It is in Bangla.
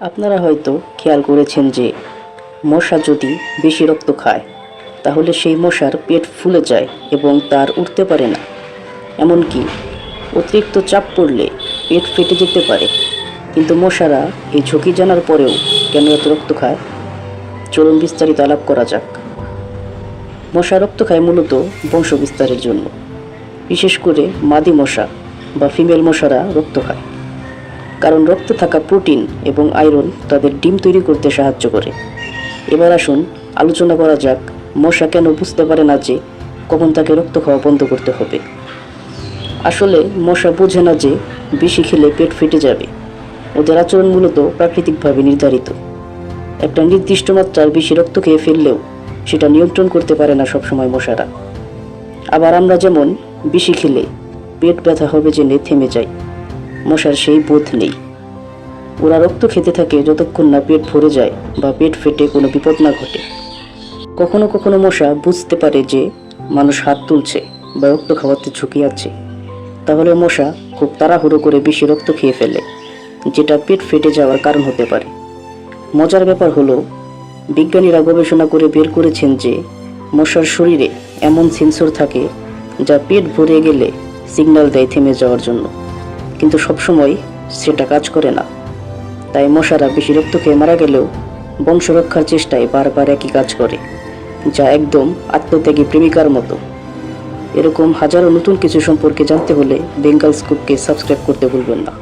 আপনারা হয়তো খেয়াল করেছেন যে মশা যদি বেশি রক্ত খায়, তাহলে সেই মশার পেট ফুলে যায় এবং তার উঠতে পারে না। এমনকি অতিরিক্ত চাপ পড়লে পেট ফেটে যেতে পারে। কিন্তু মশারা এই ঝুঁকি জানার পরেও কেন এত রক্ত খায়? চলুন বিস্তারিত আলাপ করা যাক। মশা রক্ত খায় মূলত বংশ বিস্তারের জন্য। বিশেষ করে মাদি মশা বা ফিমেল মশারা রক্ত খায়। কারণ রক্তে থাকা প্রোটিন এবং আয়রন তাদের ডিম তৈরি করতে সাহায্য করে। এবার আসুন আলোচনা করা যাক, মশা কেন বুঝতে পারে না যে কখন তাকে রক্ত খাওয়া বন্ধ করতে হবে। আসলে মশা বোঝে না যে বেশি খেলে পেট ফেটে যাবে। ওদের আচরণ মূলত প্রাকৃতিকভাবে নির্ধারিত। একটা নির্দিষ্ট মাত্রার বেশি রক্ত খেয়ে ফেললেও সেটা নিয়ন্ত্রণ করতে পারে না সবসময় মশারা। আবার আমরা যেমন বেশি খেলে পেট ব্যথা হবে জেনে থেমে যাই। মশার সেই বোধ নেই। ওরা রক্ত খেতে থাকে যতক্ষণ না পেট ভরে যায় বা পেট ফেটে কোনো বিপদ না ঘটে। কখনো কখনো মশা বুঝতে পারে যে মানুষ হাত তুলছে বা রক্ত খাওয়াতে ঝুঁকি আছে। তাহলে মশা খুব তাড়াহুড়ো করে বেশি রক্ত খেয়ে ফেলে, যেটা পেট ফেটে যাওয়ার কারণ হতে পারে। মজার ব্যাপার হলো, বিজ্ঞানীরা গবেষণা করে বের করেছেন যে মশার শরীরে এমন সেন্সর থাকে যা পেট ভরে গেলে সিগন্যাল দেয় থেমে যাওয়ার জন্য। কিন্তু সবসময় সেটা কাজ করে না। তাই মশারা বেশি রক্ত খেয়ে মারা গেলেও বংশ রক্ষার চেষ্টায় বারবার একই কাজ করে, যা একদম আত্মত্যাগী প্রেমিকার মতো। এরকম হাজারো নতুন কিছু সম্পর্কে জানতে হলে বেঙ্গল স্কুপকে সাবস্ক্রাইব করতে ভুলবেন না।